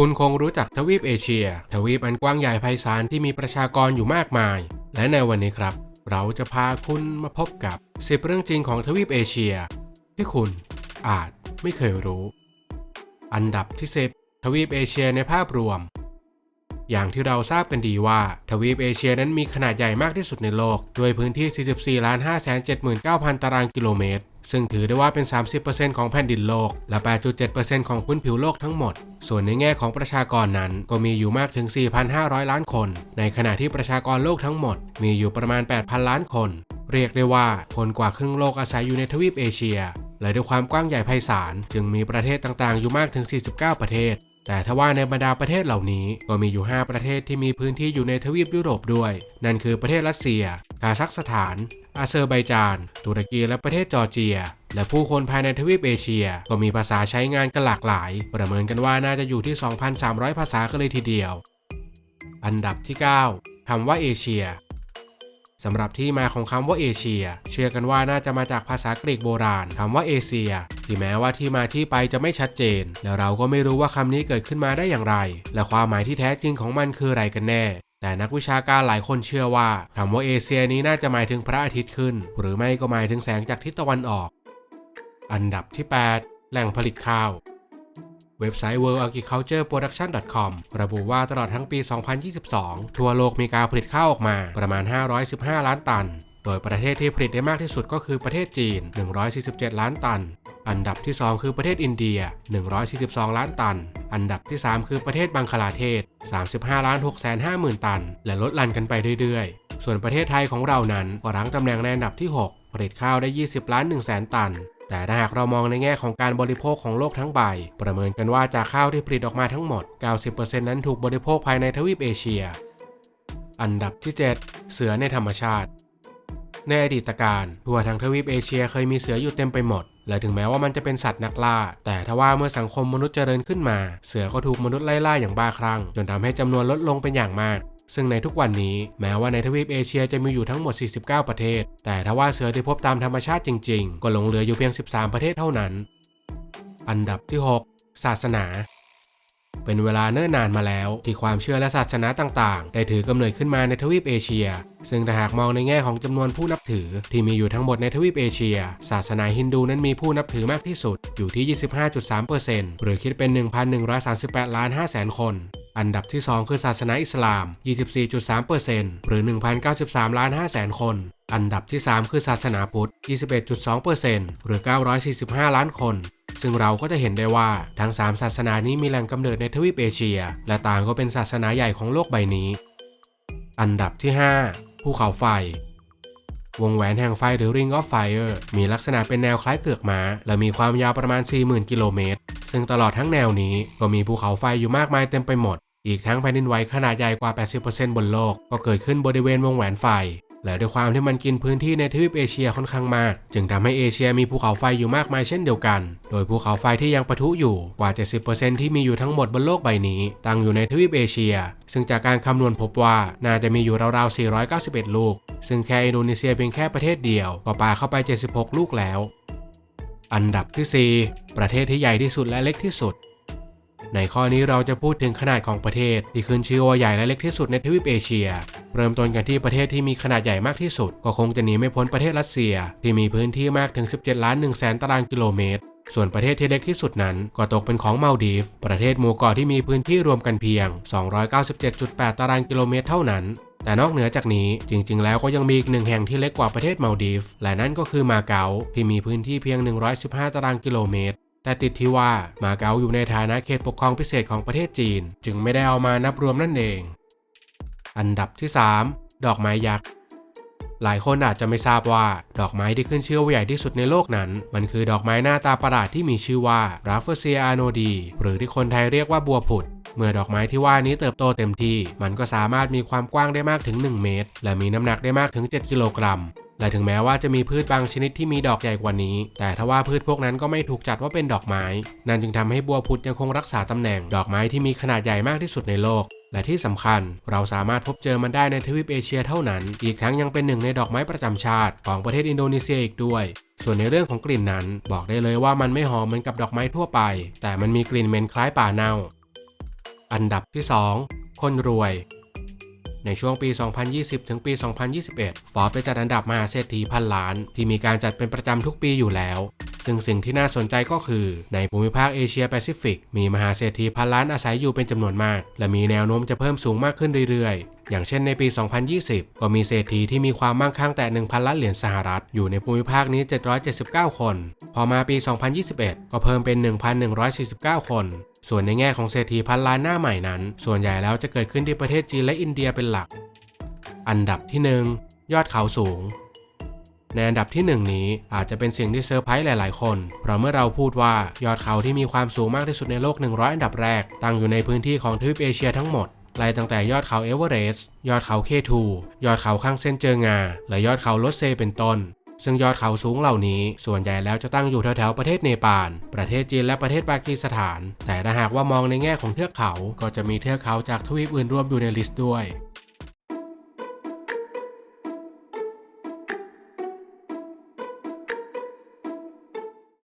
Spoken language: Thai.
คุณคงรู้จักทวีปเอเชีย ทวีปอันกว้างใหญ่ไพศาลที่มีประชากรอยู่มากมาย และในวันนี้ครับ เราจะพาคุณมาพบกับ 10 เรื่องจริงของทวีปเอเชีย ที่คุณอาจไม่เคยรู้ อันดับที่ 10 ทวีปเอเชียในภาพรวม อย่างที่เราทราบกันดีว่า ทวีปเอเชียนั้นมีขนาดใหญ่มากที่สุดในโลก ด้วยพื้นที่ 44 5 7 9 0 0 0 ตารางกิโลเมตร ซึ่งถือได้ว่าเป็น 30%ของแผ่นดินโลก และ 8.7%ของพื้นผิวโลกทั้งหมด ส่วนในแง่ของประชากรนั้นก็มีอยู่มากถึง 4,500 ล้านคน ในขณะที่ประชากรโลกทั้งหมด มีอยู่ประมาณ 8,000 ล้านคน เรียกได้ว่าคนกว่าครึ่งโลกอาศัยอยู่ในทวีปเอเชียและด้วยความกว้างใหญ่ไพศาลจึงมีประเทศต่างๆ อยู่มากถึง 49 ประเทศ แต่ทว่าในบรรดาประเทศเหล่านี้ก็มีอยู่ 5 ประเทศที่มีพื้นที่อยู่ในทวีปยุโรปด้วย นั่นคือประเทศรัสเซียกาซัคสถาน อาเซอร์ไบจาน ตุรกีและประเทศจอร์เจีย และผู้คนภายในทวีปเอเชีย ก็มีภาษาใช้งานกันหลากหลาย ประเมินกันว่าน่าจะอยู่ที่ 2,300 ภาษากันเลยทีเดียว อันดับที่ 9คำว่าเอเชีย สำหรับที่มาของคำว่าเอเชีย เชื่อกันว่าน่าจะมาจากภาษากรีกโบราณคำว่าเอเชียที่แม้ว่าที่มาที่ไปจะไม่ชัดเจน แล้วเราก็ไม่รู้ว่าคำนี้เกิดขึ้นมาได้อย่างไร และความหมายที่แท้จริงของมันคืออะไรกันแน่แต่นักวิชาการหลายคนเชื่อว่าคำว่าเอเชียนี้น่าจะหมายถึงพระอาทิตย์ขึ้น หรือไม่ก็หมายถึงแสงจากทิศตะวันออก อันดับที่ 8 แหล่งผลิตข้าว เว็บไซต์ worldagricultureproduction.com ระบุว่าตลอดทั้งปี 2022 ทั่วโลกมีการผลิตข้าวออกมาประมาณ 515 ล้านตัน โดยประเทศที่ผลิตได้มากที่สุดก็คือประเทศจีน 147 ล้านตัน อันดับที่ 2 คือประเทศอินเดีย 142 ล้านตัน อันดับที่ 3 คือประเทศบังคลาเทศ 35ล้าน6 5 0 0 0 0ตัน และลดลันกันไปเรื่อยๆ ส่วนประเทศไทยของเรานั้นก็รั้งตำแหน่งในอันดับที่ 6 ผลิตข้าวได้ 20 ล้าน1แสนตัน แต่ถ้าหากเรามองในแง่ของการบริโภคของโลกทั้งใบ ประเมินกันว่าจากข้าวที่ผลิตออกมาทั้งหมด 90%นั้นถูกบริโภคภายในทวีปเอเชีย อันดับที่ 7 เสือในธรรมชาติ ในอดีตการทั่วทั้งทวีปเอเชียเคยมีเสืออยู่เต็มไปหมด และถึงแม้ว่ามันจะเป็นสัตว์นักล่า แต่ทว่าเมื่อสังคมมนุษย์เจริญขึ้นมา เสือก็ถูกมนุษย์ไล่ล่าอย่างบ้าคลั่งจนทำให้จำนวนลดลงเป็นอย่างมาก ซึ่งในทุกวันนี้แม้ว่าในทวีปเอเชียจะมีอยู่ทั้งหมด 49 ประเทศ แต่ทว่าเสือที่พบตามธรรมชาติจริง ๆ ก็หลงเหลืออยู่เพียง 13 ประเทศเท่านั้น อันดับที่ 6 ศาสนา เป็นเวลาเนิ่นนานมาแล้ว ที่ความเชื่อและศาสนาต่างๆ ได้ถือกำเนิดขึ้นมาในทวีปเอเชีย ซึ่งถ้าหากมองในแง่ของจำนวนผู้นับถือ ที่มีอยู่ทั้งหมดในทวีปเอเชีย ศาสนาฮินดูนั้นมีผู้นับถือมากที่สุดอยู่ที่ 25.3%หรือคิดเป็น 1,138ล้าน5แสนคน อันดับที่ 2 คือศาสนาอิสลาม 24.3%หรือ 1,093ล้าน5แสนคน อันดับที่ 3 คือศาสนาพุทธ 21.2%หรือ 945 ล้านคน ซึ่งเราก็จะเห็นได้ว่าทั้ง 3 ศาสนานี้มีแหล่งกำเนิดในทวีปเอเชีย และต่างก็เป็นศาสนาใหญ่ของโลกใบนี้ อันดับที่ 5 ภูเขาไฟ วงแหวนแห่งไฟหรือ Ring of Fire มีลักษณะเป็นแนวคล้ายเกือกม้า และมีความยาวประมาณ 40,000 กิโลเมตร ซึ่งตลอดทั้งแนวนี้ก็มีภูเขาไฟอยู่มากมายเต็มไปหมด อีกทั้งแผ่นดินไหวขนาดใหญ่กว่า 80%บนโลก ก็เกิดขึ้นบริเวณวงแหวนไฟ และด้วยความที่มันกินพื้นที่ในทวีปเอเชียค่อนข้างมาก จึงทำให้เอเชียมีภูเขาไฟอยู่มากมายเช่นเดียวกัน โดยภูเขาไฟที่ยังปะทุอยู่กว่า 70%ที่มีอยู่ทั้งหมดบนโลกใบนี้ ตั้งอยู่ในทวีปเอเชีย ซึ่งจากการคำนวณพบว่าน่าจะมีอยู่ราวๆ 491 ลูก ซึ่งแค่อินโดนีเซียเพียงแค่ประเทศเดียวก็ปาเข้าไป 76 ลูกแล้ว อันดับที่ 4 ประเทศที่ใหญ่ที่สุดและเล็กที่สุด ในข้อนี้เราจะพูดถึงขนาดของประเทศ ที่ขึ้นชื่อว่าใหญ่และเล็กที่สุดในทวีปเอเชีย เริ่มต้นกันที่ประเทศที่มีขนาดใหญ่มากที่สุด ก็คงจะหนีไม่พ้นประเทศรัสเซีย ที่มีพื้นที่มากถึง 17ล้าน1แสนตารางกิโลเมตร ส่วนประเทศที่เล็กที่สุดนั้น ก็ตกเป็นของมาลดีฟ ประเทศหมู่เกาะที่มีพื้นที่รวมกันเพียง 297.8 ตารางกิโลเมตรเท่านั้นแต่นอกเหนือจากนี้จริง ๆ แล้วก็ยังมีอีกหนึ่งแห่งที่เล็กกว่าประเทศมาลดีฟ และนั่นก็คือมาเก๊าที่มีพื้นที่เพียง 115 ตารางกิโลเมตร แต่ติดที่ว่ามาเก๊าอยู่ในฐานะเขตปกครองพิเศษของประเทศจีน จึงไม่ได้เอามานับรวมนั่นเอง อันดับที่ 3 ดอกไม้ยักษ์หลายคนอาจจะไม่ทราบว่าดอกไม้ที่ขึ้นชื่อว่าใหญ่ที่สุดในโลกนั้น มันคือดอกไม้หน้าตาประหลาดที่มีชื่อว่าราฟเฟอร์เซียอาโนดีหรือที่คนไทยเรียกว่าบัวผุด เมื่อดอกไม้ที่ว่านี้เติบโตเต็มที่ มันก็สามารถมีความกว้างได้มากถึง 1 เมตร และมีน้ำหนักได้มากถึง 7 กิโลกรัม และถึงแม้ว่าจะมีพืชบางชนิดที่มีดอกใหญ่กว่านี้ แต่ทว่าพืชพวกนั้นก็ไม่ถูกจัดว่าเป็นดอกไม้ นั่นจึงทำให้บัวพุดยังคงรักษาตำแหน่งดอกไม้ที่มีขนาดใหญ่มากที่สุดในโลก และที่สำคัญ เราสามารถพบเจอมันได้ในทวีปเอเชียเท่านั้น อีกทั้งยังเป็นหนึ่งในดอกไม้ประจำชาติ ของประเทศอินโดนีเซียอีกด้วย ส่วนในเรื่องของกลิ่นนั้น บอกได้เลยว่ามันไม่หอมเหมือนกับดอกไม้ทั่วไป แต่มันมีกลิ่นเหม็นคล้ายป่าเน่า อันดับที่ 2 คนรวย ในช่วงปี 2020 ถึงปี 2021 ฟอร์บได้จัดอันดับมหาเศรษฐีพันล้าน ที่มีการจัดเป็นประจำทุกปีอยู่แล้ว ซึ่งสิ่งที่น่าสนใจก็คือ ในภูมิภาคเอเชียแปซิฟิกมีมหาเศรษฐีพันล้านอาศัยอยู่เป็นจำนวนมาก และมีแนวโน้มจะเพิ่มสูงมากขึ้นเรื่อยๆ อย่างเช่นในปี 2020 ก็มีเศรษฐีที่มีความมั่งคั่งแต่ 1,000 ล้านเหรียญสหรัฐ อยู่ในภูมิภาคนี้ 779 คน พอมาปี 2021 ก็เพิ่มเป็น 1,149 คน ส่วนในแง่ของเศรษฐีพันล้านหน้าใหม่นั้น ส่วนใหญ่แล้วจะเกิดขึ้นที่ประเทศจีนและอินเดียเป็นหลัก อันดับที่ 1 ยอดเขาสูงในอันดับที่หนึ่งนี้อาจจะเป็นสิ่งที่เซอร์ไพรส์หลาย ๆ คน เพราะเมื่อเราพูดว่ายอดเขาที่มีความสูงมากที่สุดในโลก 100 อันดับแรก ตั้งอยู่ในพื้นที่ของทวีปเอเชียทั้งหมด ไล่ตั้งแต่ยอดเขาเอเวอเรสต์ยอดเขาเคทูยอดเขาข้างเส้นเจองา และยอดเขาลดเซเป็นต้น ซึ่งยอดเขาสูงเหล่านี้ ส่วนใหญ่แล้วจะตั้งอยู่แถวๆประเทศเนปาล ประเทศจีนและประเทศปากีสถาน แต่ถ้าหากว่ามองในแง่ของเทือกเขา ก็จะมีเทือกเขาจากทวีปอื่นรวมอยู่ในลิสต์ด้วย